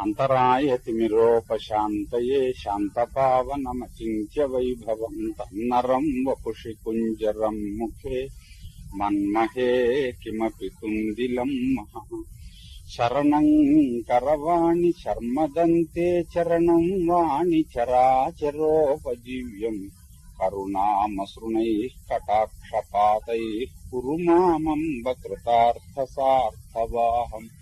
अन्तरायतिमिरोपशान्तये शान्तपावनमचिन्त्य वैभवम् तन्नरम् वपुषि कुञ्जरम् मुखे मन्महे किमपि कुन्दिलम् मह। शरणम् करवाणि शर्मदन्ते चरणम् वाणि चराचरोपजीव्यम् करुणामसृणैः कटाक्षपातैः कुरु मामम्ब कृतार्थसार्थवाहम्।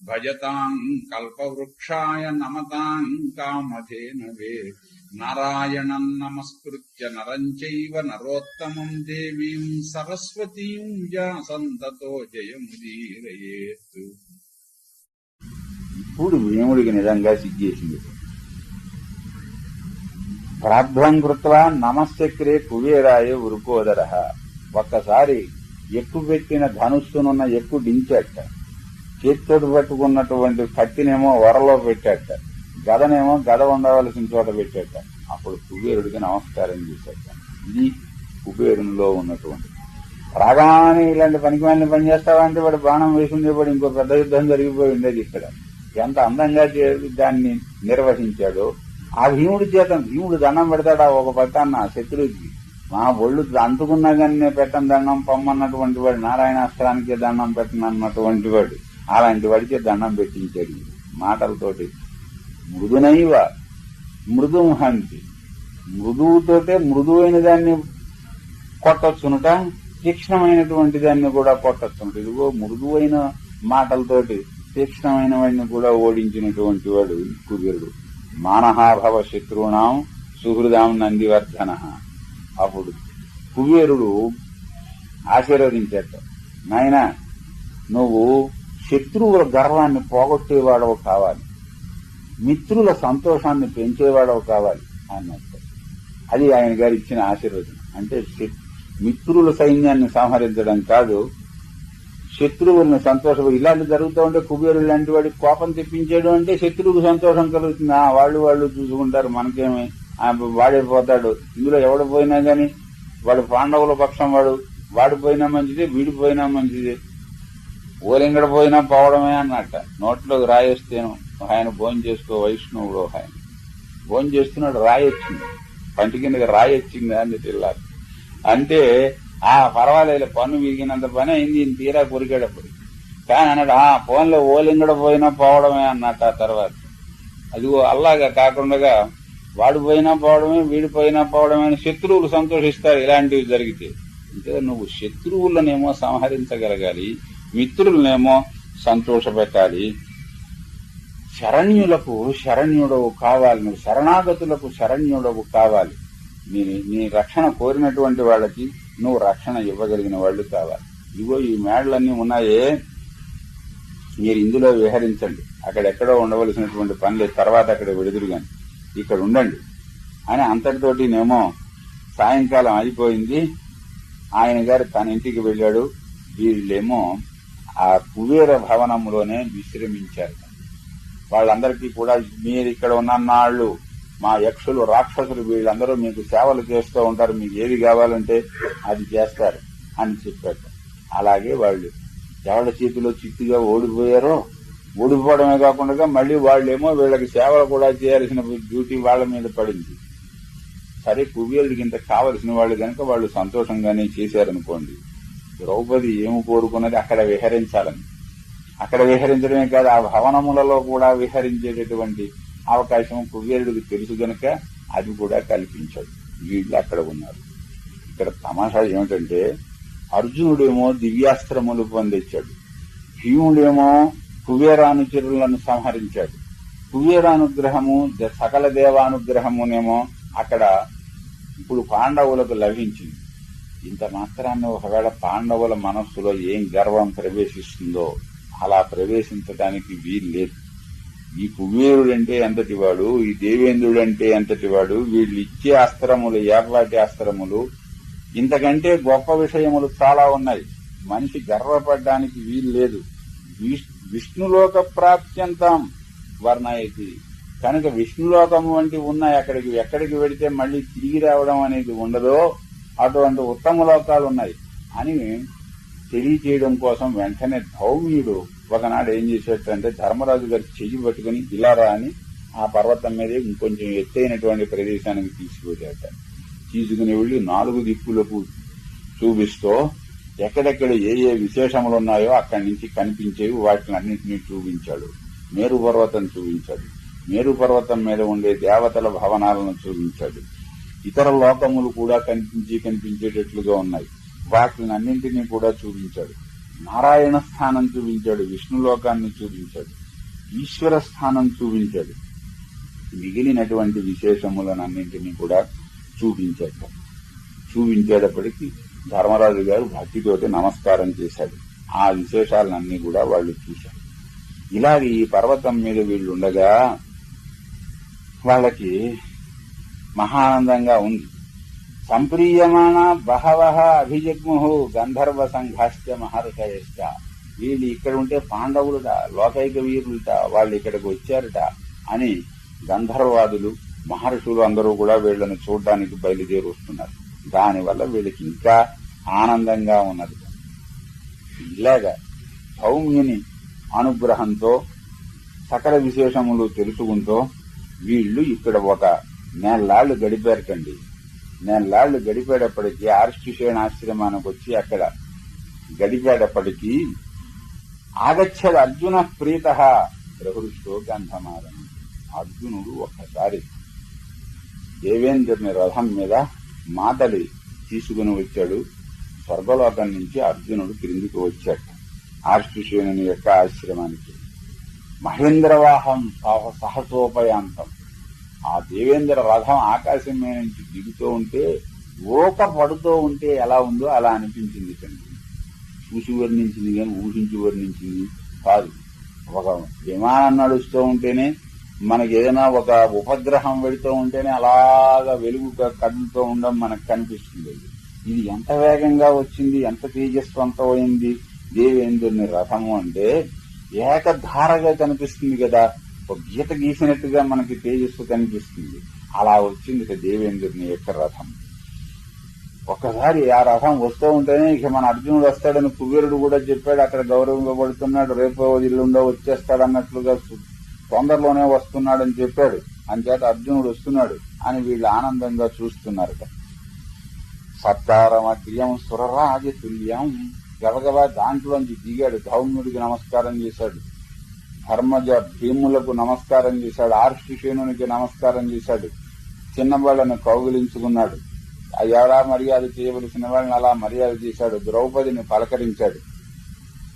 భజతాం కల్పవృక్షాయ నమతాం కామధేనవే నారాయణం నమస్కృత్య నరం చైవ నరోత్తమం దేవీం సరస్వతీం వ్యాసంతతో జయముదీరయేత్ ఇప్పుడు భీముడికి నిజంగా సిగ్గేసింది. ప్రార్థం కృత్వా నమశక్రే కుబేరాయ ఉరుకోదర। ఒక్కసారి ఎక్కువ పెట్టిన ధనుస్సునున్న ఎక్కువ దించాట చేత్తోడు పట్టుకున్నటువంటి కత్తినేమో వరలో పెట్టాట. గదనేమో గద ఉండవలసిన చోట పెట్టాట. అప్పుడు కుబేరుడికి నమస్కారం చేశాట ఇది కుబేరునిలో ఉన్నటువంటి. రాగానే ఇలాంటి పనికి వాళ్ళని పని చేస్తావా అంటే వాడు బాణం వేసిండేవాడు ఇంకో పెద్ద యుద్ధం జరిగిపోయి ఉండేది ఇక్కడ. ఎంత అందంగా దాన్ని నిర్వహించాడో. ఆ భీముడి చేత భీముడు దండం పెడతాడా ఒక పట్టాన్న శత్రువుకి మా ఒళ్ళు అంటుకున్నా కానీ నేను పెట్టను దండం పొమ్మన్నటువంటి వాడు నారాయణాస్త్రానికి దండం పెట్టను అన్నటువంటి వాడు. అలాంటి వాడికి దండం పెట్టించాడు మాటలతోటి మృదునైవ మృదుహంతి. మృదువుతోటే మృదువైన దాన్ని కొట్టొచ్చునుట తీక్ష్ణమైనటువంటి దాన్ని కూడా కొట్టొచ్చునుట. ఇదిగో మృదువైన మాటలతోటి తీక్ష్ణమైన వాడిని కూడా ఓడించినటువంటి వాడు కుబేరుడు. మానహాభవ శత్రువునాం సుహృదాం నందివర్ధన. అప్పుడు కుబేరుడు ఆశీర్వదించేట నాయన నువ్వు శత్రువుల గర్వాన్ని పోగొట్టేవాడవు కావాలి. మిత్రుల సంతోషాన్ని పెంచేవాడవు కావాలి అన్నట్టు. అది ఆయన గారు ఇచ్చిన ఆశీర్వచనం. అంటే మిత్రుల సైన్యాన్ని సంహరించడం కాదు శత్రువులను సంతోషం ఇలాంటి జరుగుతూ ఉంటే కుబేరుడు లాంటి వాడికి కోపం తెప్పించాడు అంటే శత్రువుకు సంతోషం కలుగుతుంది. ఆ వాళ్ళు వాళ్ళు చూసుకుంటారు మనకేమి ఆ వాడే పోతాడు. ఇందులో ఎవడు పోయినా గాని వాడు పాండవుల పక్షం వాడు వాడు పోయినా మంచిదే వీడి మంచిదే. ఓలింగడ పోయినా పోవడమే అన్నట్ట. నోట్లోకి రాయేస్తేను ఆయన భోజనం చేసుకో వైష్ణవుడు ఆయన. భోజనం చేస్తున్నాడు రాయొచ్చింది. పంటి కిందకి రాయొచ్చింది అని తెల్లారు. అంటే ఆ పర్వాలేదు పన్ను విరిగినంత పని అయింది ఈయన తీరా కొరికేటప్పుడు కానీ అన్నాడు ఆ ఫోన్లో ఓలింగడ పోయినా పోవడమే అన్నట్టు ఆ తర్వాత. అదిగో అలాగా కాకుండా వాడు పోయినా పోవడమే వీడి పోయినా పోవడమే అని శత్రువులు సంతోషిస్తారు ఇలాంటివి జరిగితే. అంటే నువ్వు శత్రువులనేమో సంహరించగలగాలి మిత్రులనేమో సంతోషపెట్టాలి. శరణ్యులకు శరణ్యుడవు కావాలి. నువ్వు శరణాగతులకు శరణ్యుడవు కావాలి. నీ నీ రక్షణ కోరినటువంటి వాళ్ళకి నువ్వు రక్షణ ఇవ్వగలిగిన వాళ్ళు కావాలి. ఇగో ఈ మేడలన్నీ ఉన్నాయే. మీరు ఇందులో విహరించండి. అక్కడెక్కడో ఉండవలసినటువంటి పనులు తర్వాత అక్కడ విడుదలు కానీ ఇక్కడ ఉండండి. అని అంతటితోటినేమో సాయంకాలం అయిపోయింది. ఆయన గారు తన ఇంటికి వెళ్ళాడు. వీళ్ళేమో ఆ కుబేర భవనంలోనే విశ్రమించారు. వాళ్ళందరికీ కూడా మీరు ఇక్కడ ఉన్నన్నాళ్ళు మా యక్షులు రాక్షసులు వీళ్ళందరూ మీకు సేవలు చేస్తూ ఉంటారు మీకు ఏది కావాలంటే అది చేస్తారు అని చెప్పారు అలాగే వాళ్ళు ఎవరి చేతిలో చిత్తుగా ఓడిపోయారో ఓడిపోవడమే కాకుండా మళ్ళీ వాళ్ళేమో వీళ్ళకి సేవలు కూడా చేయాల్సిన డ్యూటీ వాళ్ళ మీద పడింది. సరే కుబేరుడికి ఇంత కావలసిన వాళ్ళు కనుక వాళ్ళు సంతోషంగానే చేశారనుకోండి. ద్రౌపది ఏమి కోరుకున్నది అక్కడ విహరించాలని. అక్కడ విహరించడమే కాదు ఆ భవనములలో కూడా విహరించేటటువంటి అవకాశం కుబేరుడికి తెలుసు గనుక అది కూడా కల్పించాడు. వీళ్ళు అక్కడ ఉన్నారు. ఇక్కడ తమాషా ఏమిటంటే అర్జునుడేమో దివ్యాస్త్రములు పొందించాడు. భీముడేమో కుబేరానుచరులను సంహరించాడు. కుబేరానుగ్రహము సకల దేవానుగ్రహమునేమో అక్కడ ఇప్పుడు పాండవులకు లభించింది. ఇంత మాత్రాన్ని ఒకవేళ పాండవుల మనస్సులో ఏం గర్వం ప్రవేశిస్తుందో అలా ప్రవేశించడానికి వీలు లేదు. ఈ కుబేరుడంటే ఎంతటి వాడు ఈ దేవేంద్రుడంటే ఎంతటి వాడు వీళ్ళు ఇచ్చే అస్త్రములు ఏర్లాటి అస్త్రములు ఇంతకంటే గొప్ప విషయములు చాలా ఉన్నాయి. మనిషి గర్వపడడానికి వీలు లేదు. విష్ణులోక ప్రాప్త్యంతం వర్ణయతి. కనుక విష్ణులోకం వంటి ఉన్నాయి అక్కడికి ఎక్కడికి వెడితే మళ్ళీ తిరిగి రావడం అనేది ఉండదో అటువంటి ఉత్తమ లోకాలు ఉన్నాయి అని తెలియచేయడం కోసం వెంటనే ధౌమ్యుడు ఒకనాడు ఏం చేసేటంటే ధర్మరాజు గారి చెయ్యి పట్టుకుని ఇలా రా అని ఆ పర్వతం మీదే ఇంకొంచెం ఎత్తైనటువంటి ప్రదేశానికి తీసుకువెళ్ళాట తీసుకుని వెళ్ళి నాలుగు దిక్కులకు చూపిస్తూ ఎక్కడెక్కడ ఏ ఏ విశేషములు ఉన్నాయో అక్కడి నుంచి కనిపించేవి వాటిని అన్నింటినీ చూపించాడు. మేరు పర్వతం చూపించాడు. మేరు పర్వతం మీద ఉండే దేవతల భవనాలను చూపించాడు. ఇతర లోకములు కూడా కనిపించి కనిపించేటట్లుగా ఉన్నాయి. వాటిని అన్నింటినీ కూడా చూపించాడు. నారాయణ స్థానం చూపించాడు విష్ణు లోకాన్ని చూపించాడు ఈశ్వర స్థానం చూపించాడు. మిగిలినటువంటి విశేషములనన్నింటినీ కూడా చూపించాడు. చూపించేటప్పటికి ధర్మరాజు గారు భక్తితోటి నమస్కారం చేశాడు. ఆ విశేషాలన్నీ కూడా వాళ్ళు చూశారు. ఇలాగే ఈ పర్వతం మీద వీళ్ళుండగా వాళ్ళకి మహానందంగా ఉంది. సంప్రీయమాణ బహవ అభిజగ్ముహు గంధర్వ సంఘాశ్చ మహర్షయశ్చ. వీళ్ళు ఇక్కడ ఉంటే పాండవులుట లోకైక వీరులుట వాళ్ళు ఇక్కడికి వచ్చారట అని గంధర్వాదులు మహర్షులు అందరూ కూడా వీళ్ళని చూడడానికి బయలుదేరి వస్తున్నారు. దానివల్ల వీళ్ళకి ఇంకా ఆనందంగా ఉన్నది. ఇలాగా సౌమ్యుని అనుగ్రహంతో సకల విశేషములు తెలుసుకుంటూ వీళ్ళు ఇక్కడ ఒక నెలలాళ్ళు గడిపారటండి నెలలాళ్ళు గడిపేటప్పటికీ ఆర్షిషేణ ఆశ్రమానికి వచ్చి అక్కడ గడిపేటప్పటికీ ఆగచ్చడు అర్జున ప్రీత ప్రహృష్టో గంధమారం. అర్జునుడు ఒక్కసారి దేవేంద్రుని రథం మీద మాతలి తీసుకుని వచ్చాడు. స్వర్గలోకం నుంచి అర్జునుడు క్రిందికి వచ్చాడు ఆర్షిషేణుని యొక్క ఆశ్రమానికి. మహేంద్రవాహం సహ- సహసోపయాంతం ఆ దేవేంద్ర రథం ఆకాశం మీద నుంచి దిగుతూ ఉంటే ఊక పడుతూ ఉంటే ఎలా ఉందో అలా అనిపించింది తండ్రి. చూసి వర్ణించింది కానీ ఊహించి వర్ణించింది కాదు. ఒక విమానం నడుస్తూ ఉంటేనే మనకి ఏదైనా ఒక ఉపగ్రహం వెళుతూ ఉంటేనే అలాగా వెలుగు కదులుతూ ఉండడం మనకు కనిపిస్తుంది. ఇది ఎంత వేగంగా వచ్చింది ఎంత తేజస్వంతమైంది దేవేంద్రుని రథము అంటే ఏకధారగా కనిపిస్తుంది కదా. ఒక గీత గీసినట్టుగా మనకి తేజస్సు కనిపిస్తుంది. అలా వచ్చింది దేవేంద్రుని యొక్క రథం. ఒక్కసారి ఆ రథం వస్తూ ఉంటేనే ఇక మన అర్జునుడు వస్తాడని కుబేరుడు కూడా చెప్పాడు అక్కడ గౌరవింపబడుతున్నాడు రేపో ఇల్లుండో వచ్చేస్తాడు అన్నట్లుగా తొందరలోనే వస్తున్నాడని చెప్పాడు. అంచేత అర్జునుడు వస్తున్నాడు అని వీళ్ళు ఆనందంగా చూస్తున్నారట సత్కారమగ్ర్యం సురరాజ తుల్యం గబగబా దాంట్లోంచి దిగాడు. ధౌమ్యుడికి నమస్కారం చేశాడు. ధర్మజ భీములకు నమస్కారం చేశాడు. ఆర్షిషేణునికి నమస్కారం చేశాడు. చిన్నవాళ్ళను కౌగిలించుకున్నాడు. ఎలా మర్యాద చేయవలసిన వాళ్ళని అలా మర్యాద చేశాడు. ద్రౌపదిని పలకరించాడు.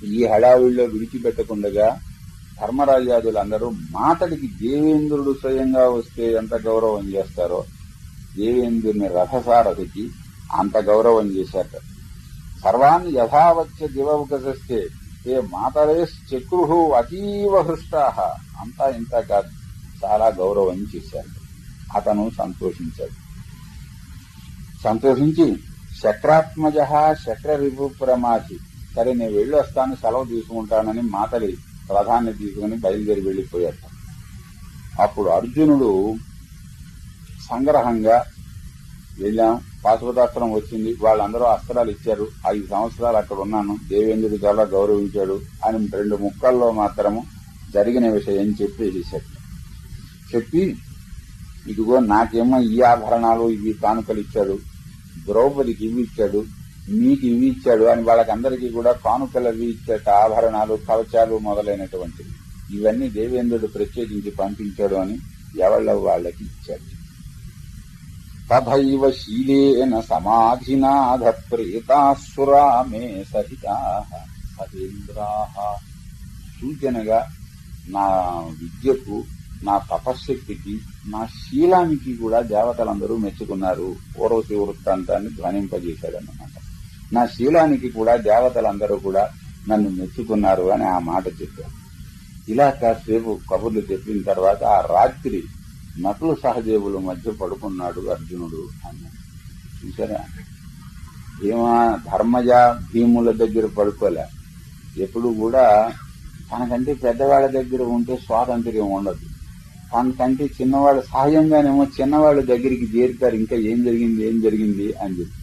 ఈ హడావిడిలో విడిచిపెట్టకుండగా ధర్మరాజాదులందరూ మాతడికి దేవేంద్రుడు స్వయంగా వస్తే ఎంత గౌరవం చేస్తారో దేవేంద్రుని రథసారథికి అంత గౌరవం చేశారట. సర్వాన్ని యథావచ్చ దివవకసస్తే ఏ మాతరే చక్రు అతీవ హృష్టా. అంతా ఇంత కాదు చాలా గౌరవం చేశాడు. అతను సంతోషించాడు. సంతోషించి శక్రాత్మజ శక్ర రిపు ప్రమాసి సరే నేను వెళ్ళి వస్తాను సెలవు తీసుకుంటానని మాతలి రథాన్ని తీసుకుని బయలుదేరి వెళ్ళిపోయాడు అప్పుడు అర్జునుడు సంగ్రహంగా వెళ్ళాం. పాశుపతాస్త్రం వచ్చింది. వాళ్ళందరూ అస్త్రాలు ఇచ్చారు. ఐదు సంవత్సరాలు అక్కడ ఉన్నాను. దేవేంద్రుడు చాలా గౌరవించాడు అని రెండు ముక్కల్లో మాత్రము జరిగిన విషయం చెప్పేసేసాడు చెప్పి ఇదిగో నాకేమో ఈ ఆభరణాలు ఇవి కానుకలు ఇచ్చాడు. ద్రౌపదికి ఇవి ఇచ్చాడు. మీకు ఇవి ఇచ్చాడు అని వాళ్ళకందరికీ కూడా కానుకలు అవి ఇచ్చాట ఆభరణాలు కవచాలు మొదలైనటువంటివి. ఇవన్నీ దేవేంద్రుడు ప్రత్యేకించి పంపించాడు అని ఎవళ్ళ వాళ్ళకి ఇచ్చాడు. తథైవ శీలేన సమాధినాథ ప్రేతాసురా మే సహితా సహేంద్రా సూచనగా నా విద్యకు నా తపశ్శక్తికి నా శీలానికి కూడా దేవతలందరూ మెచ్చుకున్నారు. ఓరవసి వృత్తాంతాన్ని ధ్వనింపజేశాడన్నమాట. నా శీలానికి కూడా దేవతలందరూ కూడా నన్ను మెచ్చుకున్నారు అని ఆ మాట చెప్పారు. ఇలా కాసేపు కబుర్లు చెప్పిన తర్వాత ఆ రాత్రి నకులు సహదేవుల మధ్య పడుకున్నాడు అర్జునుడు. అన్నాడు చూసారా ఏమా ధర్మజ భీముల దగ్గర పడుకోలే. ఎప్పుడు కూడా తనకంటే పెద్దవాళ్ళ దగ్గర ఉంటే స్వాతంత్ర్యం ఉండదు. తనకంటే చిన్నవాళ్ళ సహజంగానేమో చిన్నవాళ్ళ దగ్గరికి చేరుతారు. ఇంకా ఏం జరిగింది ఏం జరిగింది అని చెప్పి.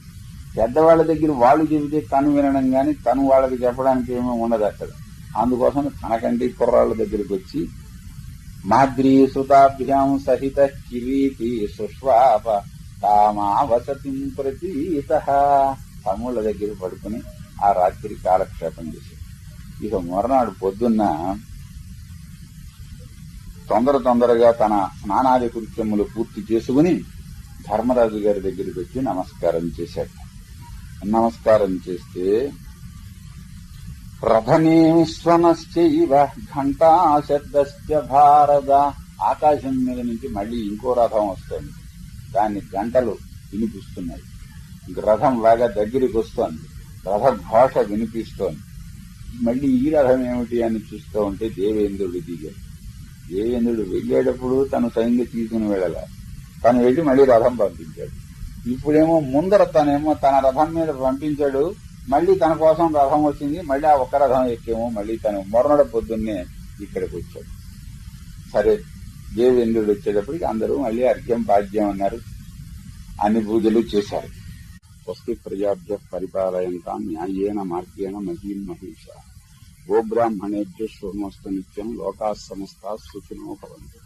పెద్దవాళ్ళ దగ్గర వాళ్ళు చెబితే తను వినడం కానీ తను వాళ్ళకి చెప్పడానికి ఏమీ ఉండదు అక్కడ. అందుకోసం తనకంటే కుర్రాళ్ళ దగ్గరికి వచ్చి మాద్రీ సుతాభ్యాం సహిత కిరీటి సుష్వాప తామావసతి ప్రతీత తమ్ముళ్ళ దగ్గర పడుకుని ఆ రాత్రి కాలక్షేపం చేశాడు. ఇక మరునాడు పొద్దున్న తొందర తొందరగా తన స్నానాది కృత్యములు పూర్తి చేసుకుని ధర్మరాజు గారి దగ్గరికి వచ్చి నమస్కారం చేశాడు. నమస్కారం చేస్తే రథనేశ్వనశ్చైవ ఘంటాశబ్దశ్చ భారద. ఆకాశం మీద నుంచి మళ్ళీ ఇంకో రథం వస్తుంది. దాన్ని గంటలు వినిపిస్తున్నాయి. రథం బాగా దగ్గరికి వస్తోంది. రథ ఘోష వినిపిస్తోంది. మళ్ళీ ఈ రథం ఏమిటి అని చూస్తూ ఉంటే దేవేంద్రుడు దిగాడు దేవేంద్రుడు వెళ్ళేటప్పుడు తను సైన్యం తీసుకుని వెళ్ళాల. తను వెళ్ళి మళ్ళీ రథం పంపించాడు. ఇప్పుడేమో ముందర తనేమో తన రథం మీద పంపించాడు. మళ్ళీ తన కోసం రథం వచ్చింది మళ్ళీ ఆ ఒక్క రథం ఎక్కేమో మళ్ళీ తను మొరనడ పొద్దున్నే ఇక్కడికి వచ్చాడు. సరే దేవేంద్రుడు వచ్చేటప్పటికి అందరూ మళ్ళీ అర్ఘ్యం బాధ్యం అన్నారు. అన్ని పూజలు చేశారు. వస్తు ప్రజాభ్య పరిపాలయంతా న్యాయేన మార్గేణ మహీం మహేష. గోబ్రాహ్మణేభ్య శుభమస్తు నిత్యం లోకా సమస్త సుఖినో భవంతు.